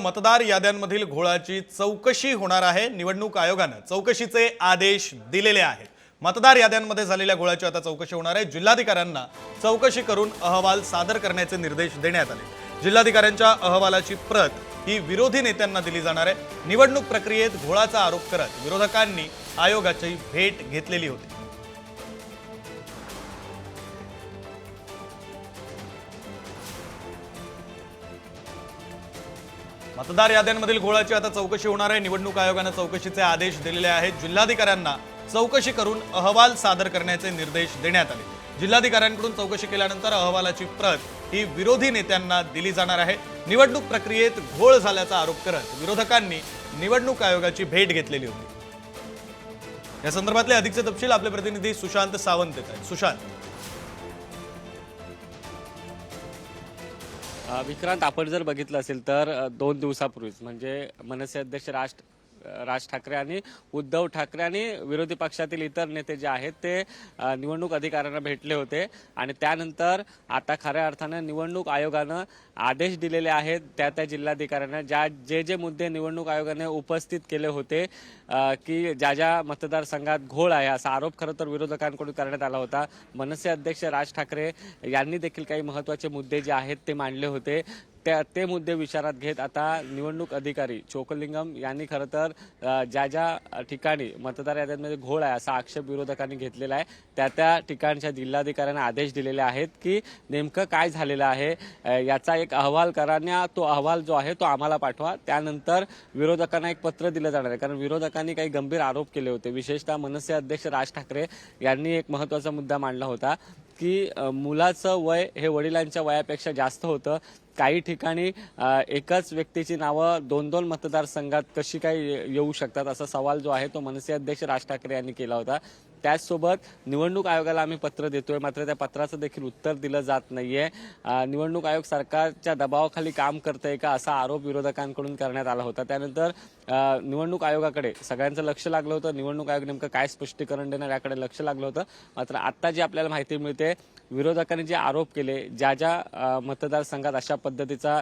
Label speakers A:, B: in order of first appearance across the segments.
A: मतदार याद्यांमधील घोळाची चौकशी होणार आहे. निवडणूक आयोगानं चौकशीचे आदेश दिलेले आहेत. मतदार याद्यांमध्ये झालेल्या घोळाची आता चौकशी होणार आहे. जिल्हाधिकाऱ्यांना चौकशी करून अहवाल सादर करण्याचे निर्देश देण्यात आले. जिल्हाधिकाऱ्यांच्या अहवालाची प्रत ही विरोधी नेत्यांना दिली जाणार आहे. निवडणूक प्रक्रियेत घोळाचा आरोप करत विरोधकांनी आयोगाची भेट घेतलेली होती. मतदार याद्यांमधील घोळाची आता चौकशी होणार आहे. निवडणूक आयोगानं चौकशीचे आदेश दिलेले आहेत. जिल्हाधिकाऱ्यांना चौकशी करून अहवाल सादर करण्याचे निर्देश देण्यात आले. जिल्हाधिकाऱ्यांकडून चौकशी केल्यानंतर अहवालाची प्रत ही विरोधी नेत्यांना दिली जाणार आहे. निवडणूक प्रक्रियेत घोळ झाल्याचा आरोप करत विरोधकांनी निवडणूक आयोगाची भेट घेतलेली होती. या संदर्भातले अधिकचे तपशील आपले प्रतिनिधी सुशांत सावंत देत आहेत. सुशांत.
B: विक्रांत आपण जर बघितलं असेल तर दोन दिवसापूर्वीच म्हणजे मनसे अध्यक्ष राज राज ठाकरे आणि उद्धव ठाकरे आणि विरोधी पक्षातील इतर नेते जे आहेत ते निवडणूक अधिकाऱ्यांना भेटले होते. आणि त्यानंतर आता खऱ्या अर्थानं निवडणूक आयोगानं आदेश दिलेले आहेत त्या त्या जिल्हाधिकाऱ्यांना. ज्या जे जे मुद्दे निवडणूक आयोगाने उपस्थित केले होते की ज्या ज्या मतदारसंघात घोळ आहे असा आरोप खरं तर विरोधकांकडून करण्यात आला होता. मनसे अध्यक्ष राज ठाकरे यांनी देखील काही महत्त्वाचे मुद्दे जे आहेत ते मांडले होते. त्या ते मुद्दे विचारात घेत आता निवडणूक अधिकारी चोकलिंगम यांनी खरं तर ज्या ज्या ठिकाणी मतदार याद्यांमध्ये घोळ आहे असा आक्षेप विरोधकांनी घेतलेला आहे त्या त्या ठिकाणच्या जिल्हाधिकाऱ्यांना आदेश दिलेले आहेत की नेमकं काय झालेलं आहे याचा एक अहवाल करण्या तो अहवाल जो आहे तो आम्हाला पाठवा. त्यानंतर विरोधकांना एक पत्र दिलं जाणार आहे. कारण विरोधकांनी काही गंभीर आरोप केले होते. विशेषतः मनसे अध्यक्ष राज ठाकरे यांनी एक महत्त्वाचा मुद्दा मांडला होता की मुलाचं वय हे वडिलांच्या वयापेक्षा जास्त होतं. काही ठिकाणी एकाच व्यक्तीची नावं दोन दोन मतदारसंघात कशी काय येऊ शकतात असा सवाल जो आहे तो मनसे अध्यक्ष राज ठाकरे यांनी केला होता. त्याचसोबत निवडणूक आयोगाला आम्ही पत्र देतोय. मात्र त्या पत्राचं देखील उत्तर दिलं जात नाहीये. निवडणूक आयोग सरकारच्या दबावाखाली काम करतंय का असा आरोप विरोधकांकडून करण्यात आला होता. त्यानंतर निवडणूक आयोगाकडे सगळ्यांचं लक्ष लागलं होतं. निवडणूक आयोग नेमकं काय स्पष्टीकरण देणार याकडे लक्ष लागलं होतं. मात्र आता जी आपल्याला माहिती मिळते विरोधकांनी जे आरोप केले ज्या ज्या मतदारसंघात अशा पद्धतीचा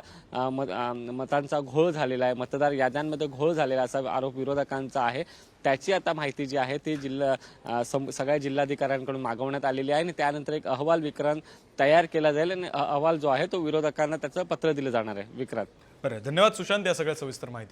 B: मत- मतांचा घोळ झालेला आहे मतदार याद्यांमध्ये घोळ झालेला असा आरोप विरोधकांचा आहे त्याची आता माहिती जी आहे ती जिल्हा सम- सगळ्या जिल्हाधिकाऱ्यांकडून मागवण्यात आलेली आहे आणि त्यानंतर एक अहवाल विक्रांत तयार केला जाईल आणि अहवाल जो आहे तो विरोधकांना त्याचं पत्र दिलं जाणार आहे. विक्रांत.
A: बरं धन्यवाद सुशांत या सगळ्या सविस्तर माहिती